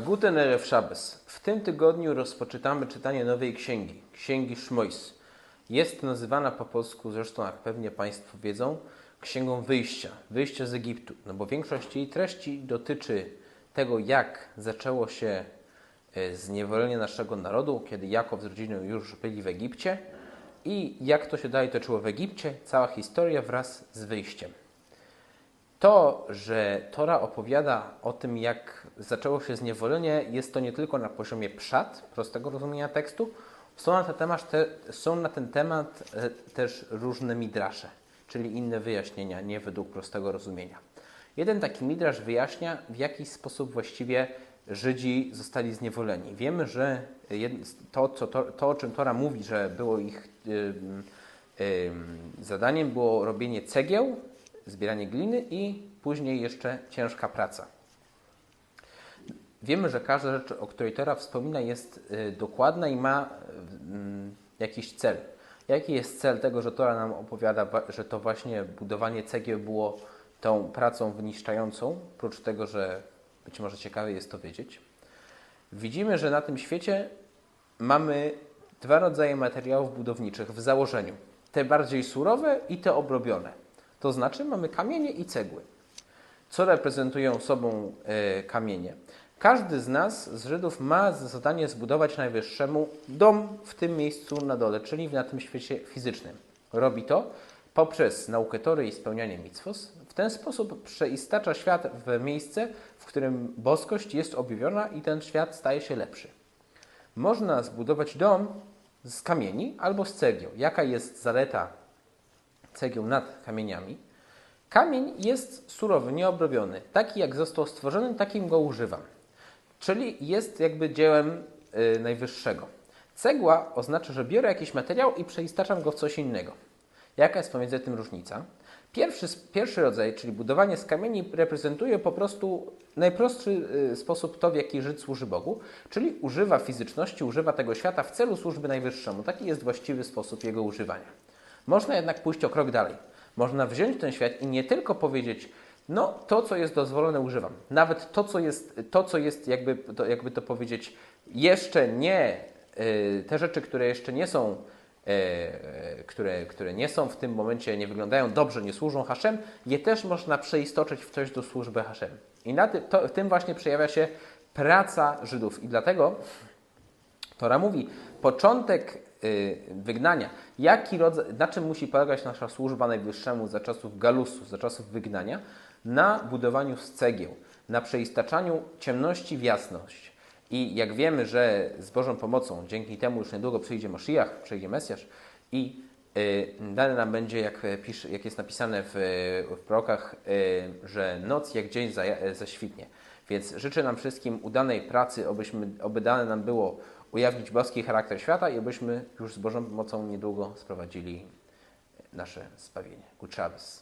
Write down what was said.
Guten Erev Shabbos. W tym tygodniu rozpoczynamy czytanie nowej księgi, Księgi Szmojs. Jest nazywana po polsku, zresztą jak pewnie Państwo wiedzą, Księgą Wyjścia, Wyjścia z Egiptu, no bo większość jej treści dotyczy tego, jak zaczęło się e, zniewolenie naszego narodu, kiedy Jakob z rodziną już byli w Egipcie i jak to się dalej toczyło w Egipcie, cała historia wraz z wyjściem. To, że Tora opowiada o tym, jak zaczęło się zniewolenie, jest to nie tylko na poziomie przad, prostego rozumienia tekstu, są na ten temat, te, są na ten temat e, też różne midrasze, czyli inne wyjaśnienia, nie według prostego rozumienia. Jeden taki midrasz wyjaśnia, w jaki sposób właściwie Żydzi zostali zniewoleni. Wiemy, że to, co, to, to o czym Tora mówi, że było ich zadaniem, było robienie cegieł, zbieranie gliny i później jeszcze ciężka praca. Wiemy, że każda rzecz, o której Tora wspomina, jest y, dokładna i ma mm, jakiś cel. Jaki jest cel tego, że Tora nam opowiada, że to właśnie budowanie cegieł było tą pracą wyniszczającą, oprócz tego, że być może ciekawe jest to wiedzieć? Widzimy, że na tym świecie mamy dwa rodzaje materiałów budowniczych w założeniu. Te bardziej surowe i te obrobione. To znaczy mamy kamienie i cegły. Co reprezentują sobą e, kamienie? Każdy z nas, z Żydów, ma za zadanie zbudować najwyższemu dom w tym miejscu na dole, czyli na tym świecie fizycznym. Robi to poprzez naukę Tory i spełnianie mitzvos. W ten sposób przeistacza świat w miejsce, w którym boskość jest objawiona i ten świat staje się lepszy. Można zbudować dom z kamieni albo z cegieł. Jaka jest zaleta cegieł nad kamieniami? Kamień jest surowy, nieobrobiony. Taki jak został stworzony, takim go używam. Czyli jest jakby dziełem y, najwyższego. Cegła oznacza, że biorę jakiś materiał i przeistaczam go w coś innego. Jaka jest pomiędzy tym różnica? Pierwszy, pierwszy rodzaj, czyli budowanie z kamieni, reprezentuje po prostu najprostszy y, sposób to, w jaki Żyd służy Bogu, czyli używa fizyczności, używa tego świata w celu służby najwyższemu. Taki jest właściwy sposób jego używania. Można jednak pójść o krok dalej. Można wziąć ten świat i nie tylko powiedzieć, no to, co jest dozwolone, używam. Nawet to, co jest, to, co jest jakby, to, jakby to powiedzieć, jeszcze nie, y, te rzeczy, które jeszcze nie są, y, które, które nie są w tym momencie, nie wyglądają dobrze, nie służą Haszem, je też można przeistoczyć w coś do służby Haszem. I na ty, to, w tym właśnie przejawia się praca Żydów. I dlatego Tora mówi, początek wygnania, jaki rodzaj, na czym musi polegać nasza służba najwyższemu za czasów galusu, za czasów wygnania? Na budowaniu z cegieł, na przeistaczaniu ciemności w jasność. I jak wiemy, że z Bożą pomocą, dzięki temu już niedługo przyjdzie Moszyjach, przyjdzie Mesjasz i y, dane nam będzie, jak, pisze, jak jest napisane w, w prorokach, y, że noc jak dzień za, zaświtnie. Więc życzę nam wszystkim udanej pracy, obyśmy, oby dane nam było ujawnić boski charakter świata i abyśmy już z Bożą pomocą niedługo sprowadzili nasze zbawienie. Good Shabbos.